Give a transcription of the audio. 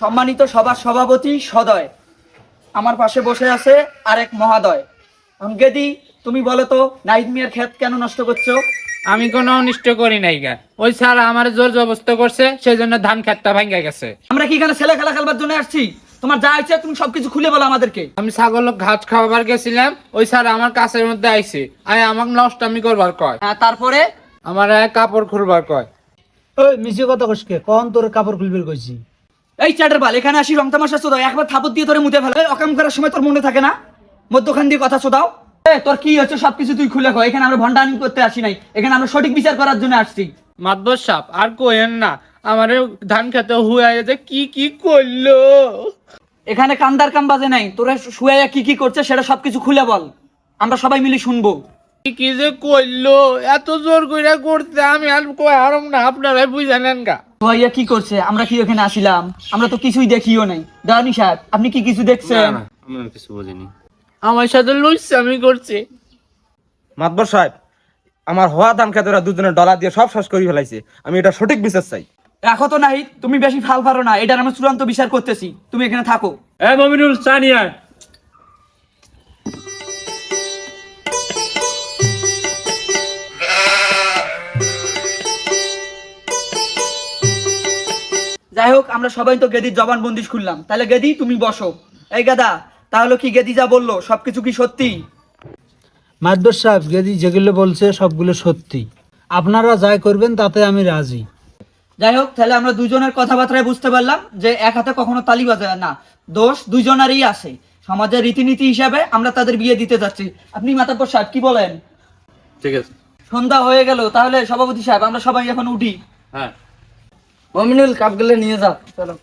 সম্মানিত সবার সভাপতি সদয়। আমার পাশে বসে আছে আরেক মহাদয়। এখন গেদি তুমি বলো তো নাহিদ মিয়ার ক্ষেত কেন নষ্ট করছ? আমি কোনো অনিষ্ট করি নাই গা। ওই স্যার আমার জোর জবস্ত করছে সেই জন্য ধান খেতটা ভাঙ্গা গেছে। আমরা কি এখানে ছেলে খেলা খেলবার জন্য আসছি? তোমার যা ইচ্ছে তুমি সবকিছু খুলে বলো আমাদেরকে। আমি ছাগল ঘাস খাওয়াবার গেছিলাম ওই স্যার আমার কাছের মধ্যে আইছে। আয় আমাকে নষ্ট আমি করবার কয়। হ্যাঁ তারপরে? আমার কাপড় খুলবার কয়। ওই মিশে কথা কসকে কখন তোর কাপড় খুলবির কইছি? এই চ্যাটার বাল এখানে আসি রং তামাশা চোদাও একবার থাপত দিয়ে তোরে মুতে ফেলে। অকাম করার সময় তোর মনে থাকে না? মধ্যখান দিয়ে কথা চোদাও এ তোর কি হচ্ছে? সবকিছু তুই খুলে কয় এখানে আমরা ভন্ডানি করতে আসি নাই। এখানে আমরা সঠিক বিচার করার জন্য আসছি। মাতবর সাপ আর কোয়েন না। আমার ধান খেতে হুয়ে গেছে কি কি করল? এখানে কান্দার কাম বাজে নাই। তোরা শুয়াইয়া কি কি করছে সেটা সবকিছু খুলে বল। আমরা সবাই মিলে শুনব। কি যে করল এত জোর করে করতে আমি আর কই আরাম না আপনারাই বুঝে নেন গা। ভাইয়া কি করছে? আমরা কি ওখানে আসিলাম? আমরা তো কিছুই দেখিও নাই। দানি সাহেব আপনি কি কিছু দেখছেন? আমরা কিছু বুঝিনি। আমার সাথে লুইছে আমি করছি। মাতবর সাহেব আমার হওয়া ধান খেতে দুজনের ডলার দিয়ে সব শেষ করে ফেলাইছে। আমি এটা সঠিক বিচার চাই। রাখো তো নাই তুমি বেশি ফাল পারো না। এটার আমরা চূড়ান্ত বিচার করতেছি। তুমি এখানে থাকো। এ মমিনুল সানিয়া যাই হোক আমরা সবাই তো গেদির জবান বন্দিশ খুললাম। তাহলে গেদি তুমি বসো। এই গাদা তাহলে কি গেদি যা বলল? সবকিছু কি সত্যি? মাদ্দর সাহেব গেদি যেগুলো বলছে সবগুলো সত্যি। আপনারা যাই করবেন তাতে আমি রাজি। যাই হোক তাহলে আমরা দুজনের কথাবার্তায় বুঝতে পারলাম যে এক হাতে কখনো তালি বাজায় না। দোষ দুজনেরই আছে। সমাজের রীতিনীতি হিসাবে আমরা তাদের বিয়ে দিতে যাচ্ছি। আপনি মাতাব্বর সাহেব কি বলেন? ঠিক আছে। সন্ধ্যা হয়ে গেল তাহলে সভাপতি সাহেব আমরা সবাই এখন উঠি। হ্যাঁ। মমিনুল কাপগুলো নিয়ে যাও চলো